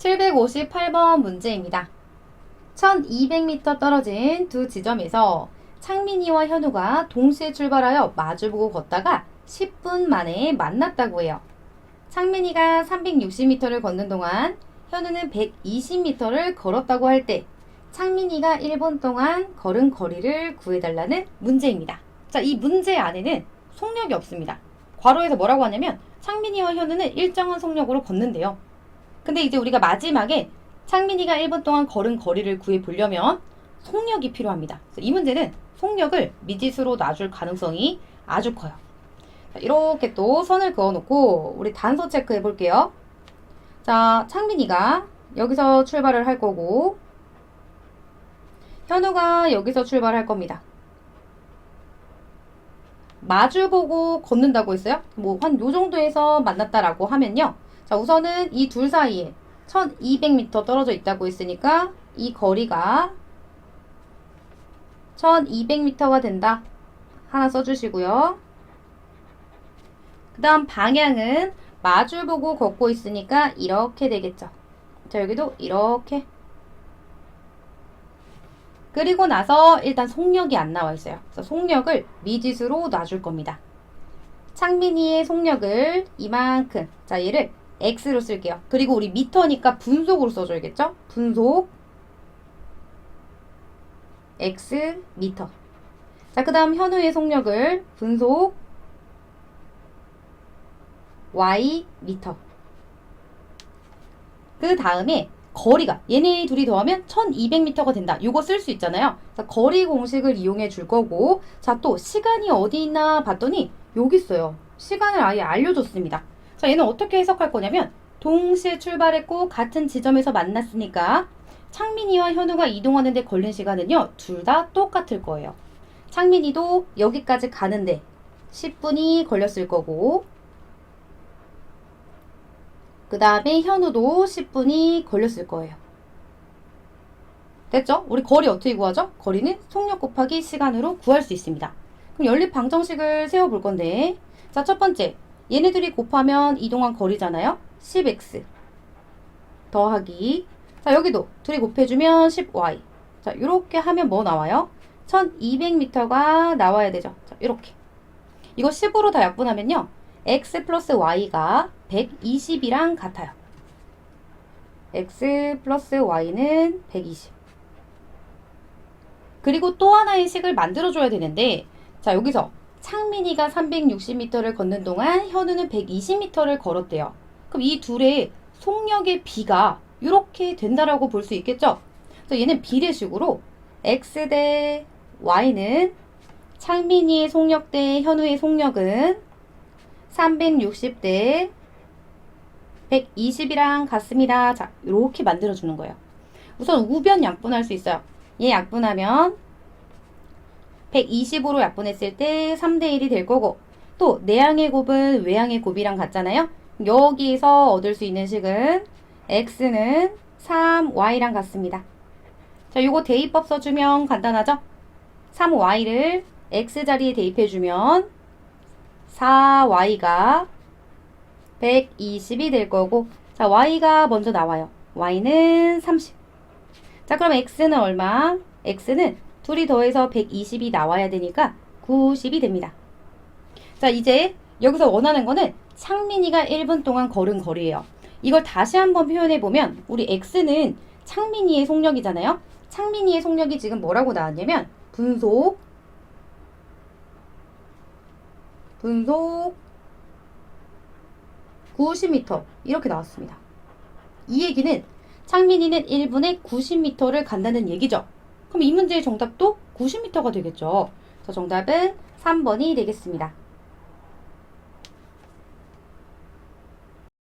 758번 문제입니다. 1200m 떨어진 두 지점에서 창민이와 현우가 동시에 출발하여 마주보고 걷다가 10분 만에 만났다고 해요. 창민이가 360m를 걷는 동안 현우는 120m를 걸었다고 할 때 창민이가 1분 동안 걸은 거리를 구해달라는 문제입니다. 자, 이 문제 안에는 속력이 없습니다. 괄호에서 뭐라고 하냐면 창민이와 현우는 일정한 속력으로 걷는데요. 근데 이제 우리가 마지막에 창민이가 1분 동안 걸은 거리를 구해 보려면 속력이 필요합니다. 이 문제는 속력을 미지수로 놔줄 가능성이 아주 커요. 자, 이렇게 또 선을 그어놓고 우리 단서 체크해 볼게요. 자, 창민이가 여기서 출발을 할 거고 현우가 여기서 출발할 겁니다. 마주보고 걷는다고 했어요? 뭐 한 요 정도에서 만났다라고 하면요. 자, 우선은 이 둘 사이에 1200m 떨어져 있다고 했으니까 이 거리가 1200m가 된다. 하나 써주시고요. 그 다음 방향은 마주 보고 걷고 있으니까 이렇게 되겠죠. 자, 여기도 이렇게. 그리고 나서 일단 속력이 안 나와 있어요. 그래서 속력을 미지수로 놔줄 겁니다. 창민이의 속력을 이만큼. 자, 얘를 x로 쓸게요. 그리고 우리 미터니까 분속으로 써줘야겠죠? 분속 x 미터. 자, 그 다음 현우의 속력을 분속 y 미터. 그 다음에 거리가 얘네 둘이 더하면 1200m가 된다. 이거 쓸 수 있잖아요. 자, 거리 공식을 이용해 줄 거고 자, 또 시간이 어디 있나 봤더니 여기 있어요. 시간을 아예 알려줬습니다. 자, 얘는 어떻게 해석할 거냐면 동시에 출발했고 같은 지점에서 만났으니까 창민이와 현우가 이동하는데 걸린 시간은요. 둘 다 똑같을 거예요. 창민이도 여기까지 가는데 10분이 걸렸을 거고 그 다음에 현우도 10분이 걸렸을 거예요. 됐죠? 우리 거리 어떻게 구하죠? 거리는 속력 곱하기 시간으로 구할 수 있습니다. 그럼 연립 방정식을 세워볼 건데 자, 첫 번째 얘네들이 곱하면 이동한 거리잖아요. 10x 더하기 자, 여기도 둘이 곱해주면 10y 자, 이렇게 하면 뭐 나와요? 1200m가 나와야 되죠. 자, 이렇게 이거 10으로 다 약분하면요. x 플러스 y가 120이랑 같아요. x 플러스 y는 120. 그리고 또 하나의 식을 만들어줘야 되는데, 자, 여기서 창민이가 360m를 걷는 동안 현우는 120m를 걸었대요. 그럼 이 둘의 속력의 비가 이렇게 된다라고 볼 수 있겠죠? 그래서 얘는 비례식으로 x 대 y는 창민이의 속력 대 현우의 속력은 360 대 120이랑 같습니다. 자, 이렇게 만들어주는 거예요. 우선 우변 약분할 수 있어요. 얘 약분하면 120으로 약분했을 때 3대 1이 될 거고 또 내항의 곱은 외항의 곱이랑 같잖아요. 여기에서 얻을 수 있는 식은 x는 3y랑 같습니다. 자, 요거 대입법 써주면 간단하죠? 3y를 x 자리에 대입해주면 4y가 120이 될 거고 자 y가 먼저 나와요. y는 30. 자 그럼 x는 얼마? x는 둘이 더해서 120이 나와야 되니까 90이 됩니다. 자 이제 여기서 원하는 거는 창민이가 1분 동안 걸은 거리예요. 이걸 다시 한번 표현해 보면 우리 x는 창민이의 속력이잖아요. 창민이의 속력이 지금 뭐라고 나왔냐면 분속 분속 90m 이렇게 나왔습니다. 이 얘기는 창민이는 1분에 90m를 간다는 얘기죠. 그럼 이 문제의 정답도 90m가 되겠죠. 그래서 정답은 3번이 되겠습니다.